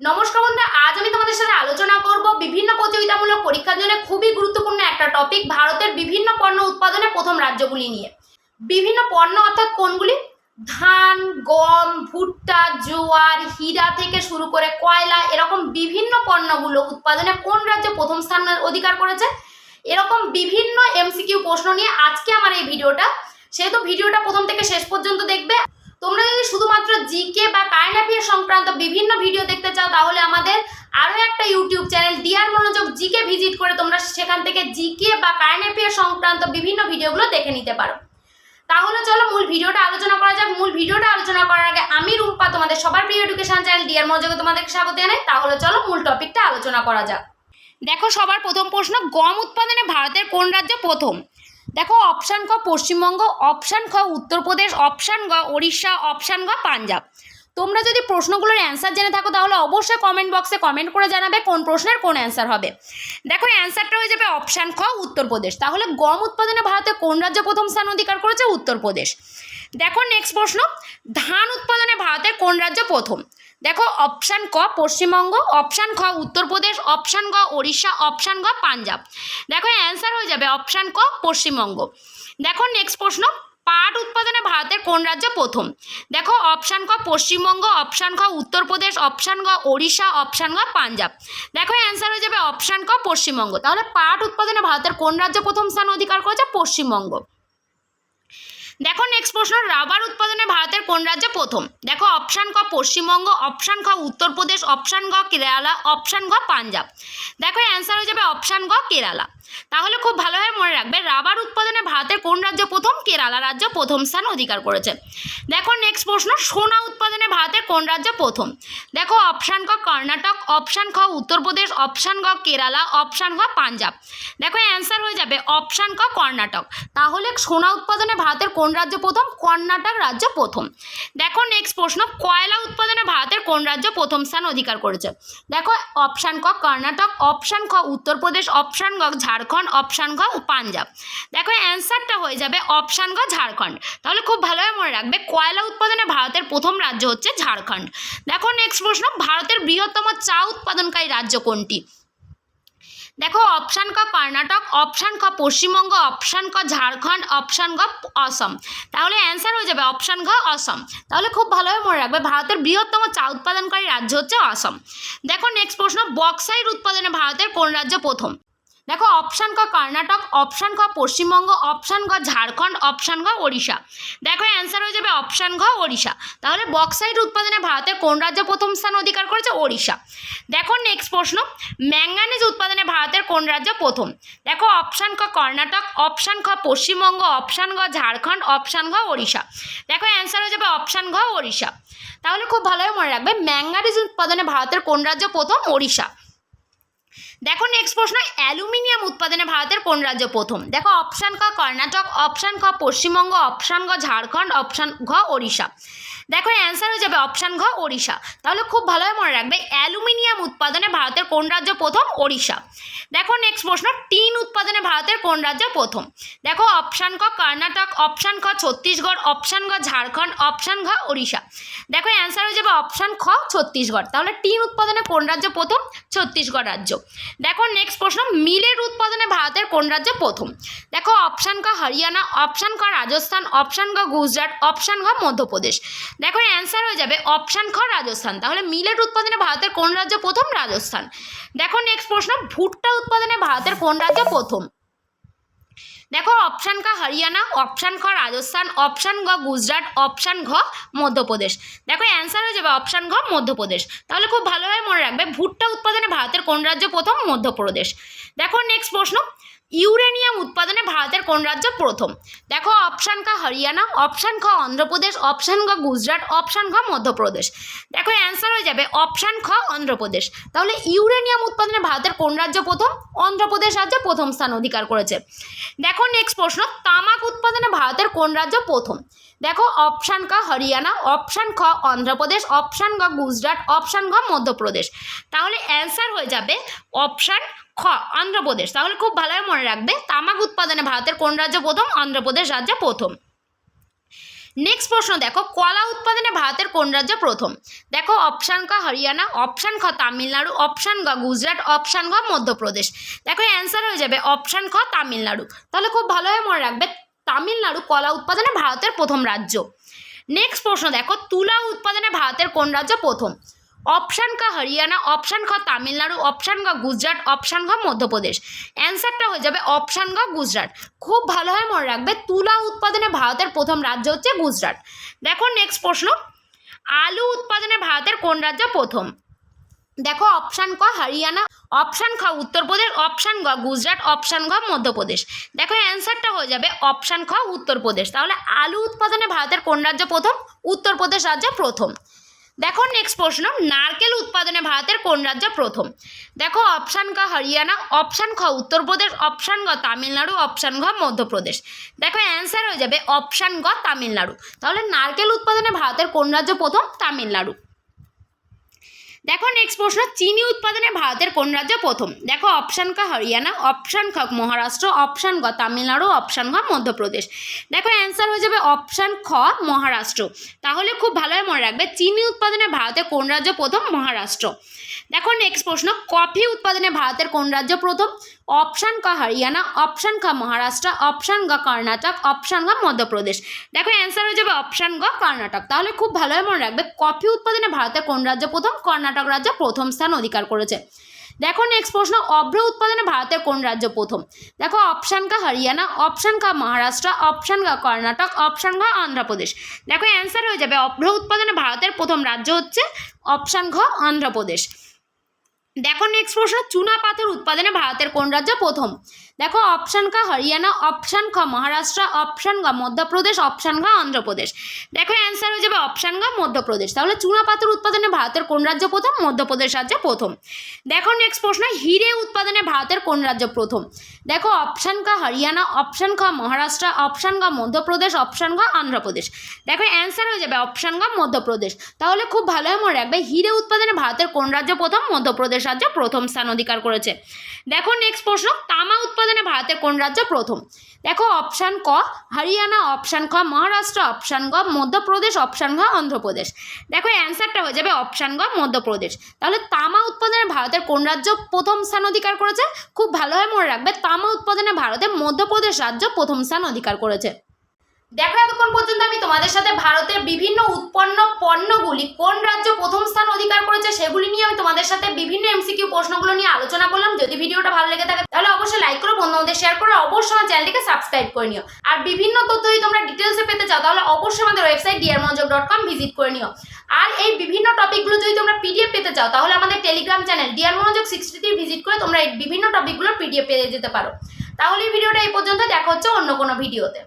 নমস্কার বন্ধুরা, আজ আমি তোমাদের সাথে আলোচনা করব বিভিন্ন প্রতিযোগিতামূলক পরীক্ষার জন্য খুবই গুরুত্বপূর্ণ একটা টপিক ভারতের বিভিন্ন পণ্য উৎপাদনে প্রথম রাজ্যগুলি নিয়ে। বিভিন্ন পণ্য অর্থাৎ কোনগুলি? ধান, গম, ভুট্টা, জোয়ার, হীরা থেকে শুরু করে কয়লা, এরকম বিভিন্ন পণ্যগুলো উৎপাদনে কোন রাজ্য প্রথম স্থান অধিকার করেছে? এরকম বিভিন্ন এমসিকিউ প্রশ্ন নিয়ে আজকে আমার এই ভিডিওটা। সেহেতু ভিডিওটা প্রথম থেকে শেষ পর্যন্ত দেখবে। তোমরা যদি শুধুমাত্র জিকে বা কারেন্ট অ্যাফেয়ার সংক্রান্ত বিভিন্ন ভিডিও দেখতে চাও, তাহলে আমাদের আরও একটা YouTube channel dear Monojog GK visit করে তোমরা সেখান থেকে জিকে বা কারেন্ট অ্যাফেয়ার সংক্রান্ত বিভিন্ন ভিডিওগুলো দেখে নিতে পারো। তাহলে চলো মূল ভিডিওটা আলোচনা করা যাক। মূল ভিডিওটা আলোচনা করার আগে আমি রূপা তোমাদের সবার প্রিয় এডুকেশন চ্যানেল ডিয়ার মনোযোগে তোমাদেরকে স্বাগত জানাই। তাহলে চলো মূল টপিকটা আলোচনা করা যাক। দেখো, সবার প্রথম প্রশ্ন, গম উৎপাদনে ভারতের কোন রাজ্য প্রথম? দেখো অপশান ক পশ্চিমবঙ্গ অপশান খ উত্তরপ্রদেশ অপশান গ ওড়িশা অপশান গ পাঞ্জাব। তোমরা যদি প্রশ্নগুলোর অ্যান্সার জেনে থাকো, তাহলে অবশ্যই কমেন্ট বক্সে কমেন্ট করে জানাবে কোন প্রশ্নের কোন অ্যান্সার হবে। দেখো অ্যান্সারটা হয়ে যাবে অপশান খ উত্তরপ্রদেশ। তাহলে গম উৎপাদনে ভারতে কোন রাজ্য প্রথম স্থান অধিকার করেছে? উত্তরপ্রদেশ। দেখো নেক্সট প্রশ্ন, ধান উৎপাদনে ভারতের কোন রাজ্য প্রথম? দেখো অপশান ক পশ্চিমবঙ্গ অপশান খ উত্তরপ্রদেশ অপশান গ ওড়িশা অপশান গ পাঞ্জাব। দেখো অ্যান্সার হয়ে যাবে অপশান ক পশ্চিমবঙ্গ। দেখো নেক্সট প্রশ্ন, পাট উৎপাদনে ভারতের কোন রাজ্য প্রথম? দেখো অপশান ক পশ্চিমবঙ্গ অপশান খ উত্তরপ্রদেশ অপশান গ ওড়িশা অপশান গ পাঞ্জাব। দেখো অ্যান্সার হয়ে যাবে অপশান ক পশ্চিমবঙ্গ। তাহলে পাট উৎপাদনে ভারতের কোন রাজ্য প্রথম স্থান অধিকার করেছে? পশ্চিমবঙ্গ। দেখো নেক্সট প্রশ্ন রাবার উৎপাদনে ভারতের কোন রাজ্য প্রথম? দেখো অপশান ক পশ্চিমবঙ্গ অপশান খ উত্তরপ্রদেশ অপশান গ কেরালা অপশান গ পাঞ্জাব। দেখো অ্যান্সার হয়ে যাবে অপশান গ কেরালা। তাহলে খুব ভালোভাবে মনে রাখবে রাবার উৎপাদনে ভারতের কোন রাজ্য প্রথম? কেরালা রাজ্য প্রথম স্থান অধিকার করেছে। দেখো নেক্সট প্রশ্ন, সোনা উৎপাদনে ভারতের কোন রাজ্য প্রথম? দেখো অপশান ক কর্ণাটক অপশান খ উত্তরপ্রদেশ অপশান গ কেরালা অপশান গ পাঞ্জাব। দেখো অ্যান্সার হয়ে যাবে অপশান ক কর্ণাটক। তাহলে সোনা উৎপাদনে ভারতের কোন রাজ্য প্রথম? কর্ণাটক রাজ্য প্রথম। দেখো নেক্সট প্রশ্ন, কয়লা উৎপাদনে ভারতের কোন রাজ্য প্রথম স্থান অধিকার করেছে? দেখো অপশান ক, কর্ণাটক অপশান খ, উত্তরপ্রদেশ অপশান গ, ঝাড়খণ্ড অপশান ঘ পাঞ্জাব। দেখো অ্যান্সারটা হয়ে যাবে অপশান গ, ঝাড়খণ্ড। তাহলে খুব ভালোভাবে মনে রাখবে, কয়লা উৎপাদনে ভারতের প্রথম রাজ্য হচ্ছে ঝাড়খণ্ড। দেখো নেক্সট প্রশ্ন, ভারতের বৃহত্তম চা উৎপাদনকারী রাজ্য কোনটি? দেখো অপশান ক কর্ণাটক অপশান খ পশ্চিমবঙ্গ অপশান ক ঝাড়খণ্ড অপশান গ অসম। তাহলে অ্যান্সার হয়ে যাবে অপশান ঘ অসম। তাহলে খুব ভালোভাবে মনে রাখবে, ভারতের বৃহত্তম চা উৎপাদনকারী রাজ্য হচ্ছে অসম। দেখো নেক্সট প্রশ্ন বক্সাইড উৎপাদনে ভারতের কোন রাজ্য প্রথম? দেখো অপশান ক কর্ণাটক অপশান খ পশ্চিমবঙ্গ অপশান গ ঝাড়খণ্ড অপশান গ ওড়িশা দেখো অ্যান্সার হয়ে যাবে অপশান ঘ ওড়িশা তাহলে বক্সাইট উৎপাদনে ভারতের কোন রাজ্য প্রথম স্থান অধিকার করেছে ওড়িশা দেখো নেক্সট প্রশ্ন ম্যাঙ্গানিজ উৎপাদনে ভারতের কোন রাজ্য প্রথম দেখো অপশান ক কর্ণাটক অপশান খ পশ্চিমবঙ্গ অপশান গ ঝাড়খণ্ড অপশান ঘ ওড়িশা দেখো অ্যান্সার হয়ে যাবে অপশান ঘ ওড়িশা তাহলে খুব ভালোভাবে মনে রাখবে ম্যাঙ্গানিজ উৎপাদনে ভারতের কোন রাজ্য প্রথম ওড়িশা দেখো নেক্সট প্রশ্ন, অ্যালুমিনিয়াম উৎপাদনে ভারতের কোন রাজ্য প্রথম? দেখো অপশান ক কর্ণাটক অপশান ক পশ্চিমবঙ্গ অপশান গ ঝাড়খণ্ড অপশান ঘ ওড়িশা। দেখো অ্যান্সার হয়ে যাবে অপশান ঘ, ওড়িশা। তাহলে খুব ভালোভাবে মনে রাখবে। অ্যালুমিনিয়াম উৎপাদনে ভারতের কোন রাজ্য প্রথম? ওড়িশা। দেখো নেক্সট প্রশ্ন, টিন উৎপাদনে ভারতের কোন রাজ্য প্রথম? দেখো অপশান ক কর্ণাটক অপশান খ ছত্তিশগড় অপশান গ ঝাড়খণ্ড অপশান ঘ, ওড়িশা। দেখো অ্যান্সার হয়ে যাবে অপশান খ, ছত্তিশগড়। তাহলে টিন উৎপাদনে কোন রাজ্য প্রথম? ছত্তিশগড় রাজ্য। দেখো নেক্সট প্রশ্ন, মিলের উৎপাদনে ভারতের কোন রাজ্য প্রথম? দেখো অপশান ক, হরিয়ানা অপশান ক, রাজস্থান অপশান গ গুজরাট অপশান ঘ, মধ্যপ্রদেশ। দেখো অ্যান্সার হয়ে যাবে অপশান খ রাজস্থান। তাহলে মিলেট উৎপাদনে ভারতের কোন রাজ্য প্রথম? রাজস্থান। দেখো নেক্সট প্রশ্ন, ভুট্টা উৎপাদনে ভারতের কোন রাজ্য প্রথম? দেখো অপশান ক হরিয়ানা অপশান খ রাজস্থান অপশান গ গুজরাট অপশান ঘ মধ্যপ্রদেশ। দেখো অ্যান্সার হয়ে যাবে অপশান ঘ মধ্যপ্রদেশ। তাহলে খুব ভালোভাবে মনে রাখবে, ভুট্টা উৎপাদনে ভারতের কোন রাজ্য প্রথম? মধ্যপ্রদেশ। দেখো নেক্সট প্রশ্ন ইউরেনিয়াম উৎপাদনে ভারতের কোন রাজ্য প্রথম? দেখো অপশান ক হরিয়ানা অপশান খ অন্ধ্রপ্রদেশ অপশান গ গুজরাট অপশান ঘ মধ্যপ্রদেশ। দেখো অ্যান্সার হয়ে যাবে অপশান খ অন্ধ্রপ্রদেশ। তাহলে ইউরেনিয়াম উৎপাদনে ভারতের কোন রাজ্য প্রথম? অন্ধ্রপ্রদেশ রাজ্য প্রথম স্থান অধিকার করেছে। দেখো নেক্সট প্রশ্ন, তামাক উৎপাদনে ভারতের কোন রাজ্য প্রথম? দেখো অপশান ক হরিয়ানা অপশান খ অন্ধ্রপ্রদেশ অপশান গ গুজরাট অপশান ঘ মধ্যপ্রদেশ। তাহলে অ্যান্সার হয়ে যাবে অপশান খ, অন্ধ্রপ্রদেশ। তাহলে খুব ভালোভাবে মনে রাখবে, তামাক উৎপাদনে ভারতের কোন রাজ্য প্রথম, অন্ধ্রপ্রদেশ রাজ্য প্রথম। নেক্সট প্রশ্ন দেখো, কলা উৎপাদনে ভারতের কোন রাজ্য প্রথম? দেখো অপশান ক হরিয়ানা অপশান খ তামিলনাড়ু অপশান গ গুজরাট অপশান ঘ মধ্যপ্রদেশ। দেখো অ্যান্সার হয়ে যাবে অপশান খ তামিলনাড়ু। তাহলে খুব ভালোভাবে মনে রাখবে, তামিলনাড়ু কলা উৎপাদনে ভারতের প্রথম রাজ্য। নেক্সট প্রশ্ন দেখো, তুলা উৎপাদনে ভারতের কোন রাজ্য প্রথম? অপশান ক হরিয়ানা অপশান খ তামিলনাড়ু অপশান গ গুজরাট অপশান ঘ মধ্যপ্রদেশ অ্যান্সারটা হয়ে যাবে অপশান গ গুজরাট খুব ভালোভাবে মনে রাখবে, তুলা উৎপাদনে ভারতের প্রথম রাজ্য হচ্ছে গুজরাট দেখো নেক্সট প্রশ্ন। আলু উৎপাদনে ভারতের কোন রাজ্য প্রথম? দেখো অপশান ক হরিয়ানা অপশান খ উত্তরপ্রদেশ অপশান গ গুজরাট অপশান ঘ মধ্যপ্রদেশ দেখো অ্যান্সারটা হয়ে যাবে অপশান খ উত্তরপ্রদেশ তাহলে আলু উৎপাদনে ভারতের কোন রাজ্য প্রথম? উত্তরপ্রদেশ রাজ্য প্রথম। দেখো নেক্সট প্রশ্ন, নারকেল উৎপাদনে ভারতের কোন রাজ্য প্রথম? দেখো অপশান ক হরিয়ানা অপশান খ উত্তরপ্রদেশ অপশান গ তামিলনাড়ু অপশান ঘ মধ্যপ্রদেশ। দেখো অ্যান্সার হয়ে যাবে অপশান গ তামিলনাড়ু। তাহলে নারকেল উৎপাদনে ভারতের কোন রাজ্য প্রথম? তামিলনাড়ু। দেখো নেক্সট প্রশ্ন, চিনি উৎপাদনে ভারতের কোন রাজ্য প্রথম? দেখো অপশান খা হরিয়ানা অপশান খ মহারাষ্ট্র অপশান গ তামিলনাড়ু অপশান ঘ মধ্যপ্রদেশ। দেখো অ্যান্সার হয়ে যাবে অপশান খ, মহারাষ্ট্র। তাহলে খুব ভালোভাবে মনে রাখবে, চিনি উৎপাদনে ভারতের কোন রাজ্য প্রথম? মহারাষ্ট্র। দেখো নেক্সট প্রশ্ন, কফি উৎপাদনে ভারতের কোন রাজ্য প্রথম? অপশান ক হরিয়ানা, অপশান খ মহারাষ্ট্র, অপশান গ কর্ণাটক, অপশান ঘ মধ্যপ্রদেশ। দেখো অ্যান্সার হয়ে যাবে অপশান গ, কর্ণাটক। তাহলে খুব ভালোভাবে মনে রাখবে, কফি উৎপাদনে ভারতের কোন রাজ্য প্রথম, কর্ণাটক রাজ্য প্রথম স্থান অধিকার করেছে। দেখো নেক্সট প্রশ্ন, অভ্র উৎপাদনে ভারতের কোন রাজ্য প্রথম? দেখো, অপশান কা হরিয়ানা, অপশান কা মহারাষ্ট্র, অপশান কা কর্ণাটক, অপশান ঘ অন্ধ্রপ্রদেশ। দেখো অ্যান্সার হয়ে যাবে, অভ্র উৎপাদনে ভারতের প্রথম রাজ্য হচ্ছে, অপশান ঘ, অন্ধ্রপ্রদেশ। দেখো নেক্সট প্রশ্ন চুনা পাথর উৎপাদনে ভারতের কোন রাজ্য প্রথম? দেখো অপশান কা হরিয়ানা অপশান খ মহারাষ্ট্র অপশান গ মধ্যপ্রদেশ অপশান ঘ অন্ধ্রপ্রদেশ দেখো অ্যান্সার হয়ে যাবে অপশান গ মধ্যপ্রদেশ তাহলে চুনা পাথর উৎপাদনে ভারতের কোন রাজ্য প্রথম মধ্যপ্রদেশ রাজ্য প্রথম দেখো নেক্সট প্রশ্ন হিরে উৎপাদনে ভারতের কোন রাজ্য প্রথম দেখো অপশান ক হরিয়ানা অপশান খ মহারাষ্ট্র অপশান গ মধ্যপ্রদেশ অপশান ঘ অন্ধ্রপ্রদেশ দেখো অ্যান্সার হয়ে যাবে অপশান গ মধ্যপ্রদেশ তাহলে খুব ভালোভাবে মনে রাখবে হিরে উৎপাদনে ভারতের কোন রাজ্য প্রথম মধ্যপ্রদেশ রাজ্য প্রথম স্থান অধিকার করেছে দেখো নেক্সট প্রশ্ন তামা উৎপাদনে ভারতের কোন রাজ্য প্রথম? দেখো অপশান ক, হরিয়ানা অপশান খ, মহারাষ্ট্র অপশান গ, মধ্যপ্রদেশ অপশান ঘ অন্ধ্রপ্রদেশ। দেখো অ্যান্সারটা হয়ে যাবে অপশান গ, মধ্যপ্রদেশ। তাহলে তামা উৎপাদনে ভারতের কোন রাজ্য প্রথম স্থান অধিকার করেছে? খুব ভালোভাবে মনে রাখবে, তামা উৎপাদনে ভারতের মধ্যপ্রদেশ রাজ্য প্রথম স্থান অধিকার করেছে। দেখো এতক্ষণ পর্যন্ত আমি তোমাদের সাথে ভারতের বিভিন্ন উৎপন্ন পণ্যগুলি কোন রাজ্য প্রথম স্থান অধিকার করেছে সেগুলি নিয়ে আমি তোমাদের সাথে বিভিন্ন এমসিকিউ প্রশ্নগুলো নিয়ে আলোচনা করলাম। যদি ভিডিওটা ভালো লেগে থাকে, তাহলে অবশ্যই লাইক করো, বন্ধুদের শেয়ার করো অবশ্যই আমার চ্যানেলটিকে সাবস্ক্রাইব করে নিও। আর বিভিন্ন তথ্য যদি তোমরা ডিটেলসে পেতে চাও, তাহলে অবশ্যই আমাদের website dear Monojog dot com visit করে নিও। আর এই বিভিন্ন টপিকগুলো যদি তোমরা পিডিএফ পেতে চাও, তাহলে আমাদের Telegram channel dear Monojog sixty three visit করে তোমরা এই বিভিন্ন টপিকগুলো পিডিএফ পেয়ে যেতে পারো। তাহলে এই ভিডিওটা এই পর্যন্ত দেখা হচ্ছে অন্য কোনো ভিডিওতে